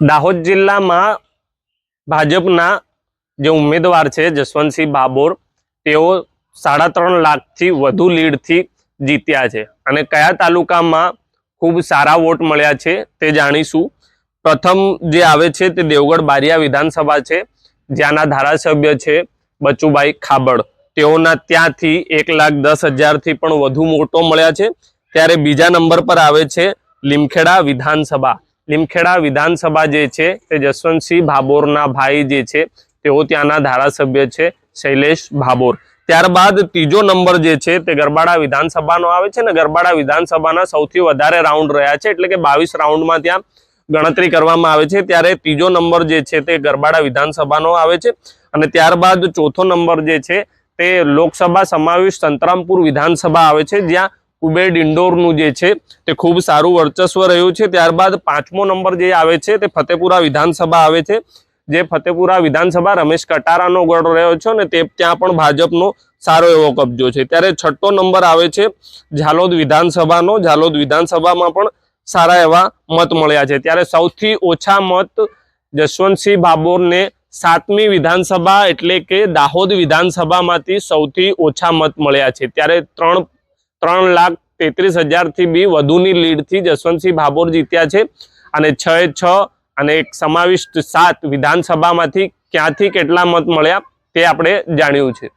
દાહોદ જિલ્લામાં ભાજપના જે ઉમેદવાર છે, જસવંતસિંહ બાબોર, તેઓ સાડા ત્રણ લાખથી વધુ લીડથી જીત્યા છે અને કયા તાલુકામાં ખૂબ સારા વોટ મળ્યા છે તે જાણીશું. પ્રથમ જે આવે છે તે દેવગઢ બારિયા વિધાનસભા છે, જ્યાંના ધારાસભ્ય છે બચુભાઈ ખાબડ. તેઓના ત્યાંથી એક લાખ દસ હજારથી પણ વધુ મોટો મળ્યા છે. ત્યારે બીજા નંબર પર આવે છે લીમખેડા વિધાનસભા. લીમખેડા વિધાનસભા જે છે તે જસવંતસિંહ ભાભોરના ભાઈ જે છે તેઓ ત્યાંના ધારાસભ્ય છે, શૈલેષ ભાભોર. ત્યારબાદ ત્રીજો નંબર જે છે તે ગરબાડા વિધાનસભાનો આવે છે ને ગરબાડા વિધાનસભાના સૌથી વધારે રાઉન્ડ રહ્યા છે, એટલે કે બાવીસ રાઉન્ડમાં ત્યાં ગણતરી કરવામાં આવે છે. ત્યારે ત્રીજો નંબર જે છે તે ગરબાડા વિધાનસભાનો આવે છે અને ત્યારબાદ ચોથો નંબર જે છે તે લોકસભા સમાવેશ સંતરામપુર વિધાનસભા આવે છે, જ્યાં કુબેર ઇન્ડોરનું જે છે, તે ખૂબ સારું વર્ચસ્વ રહ્યું છે. ત્યારબાદ પાંચમો નંબર જે આવે છે, તે ફતેપુરા વિધાનસભા આવે છે. જે ફતેપુરા વિધાનસભા રમેશ કટારાનો ગઢ રહ્યો છે અને તે ત્યાં પણ ભાજપનો સારો એવો કબજો છે. ત્યારે છઠ્ઠો નંબર આવે છે, ઝાલોદ વિધાનસભાનો. ઝાલોદ વિધાનસભામાં પણ સારા એવા મત મળ્યા છે. ત્યારે સૌથી ઓછા મત જશવંતસિંહ બાબોરને સાતમી વિધાનસભા એટલે કે દાહોદ વિધાનસભામાંથી સૌથી ઓછા મત મળ્યા છે. ત્યારે ત્રણ ત્રણ લાખ તેત્રીસ હજારથી બી વધુની લીડથી જસવંતસિંહ ભાભોર જીત્યા છે. અને છ એ છ અને એક સમાવિષ્ટ સાત વિધાનસભામાંથી ક્યાંથી કેટલા મત મળ્યા તે આપણે જાણ્યું છે.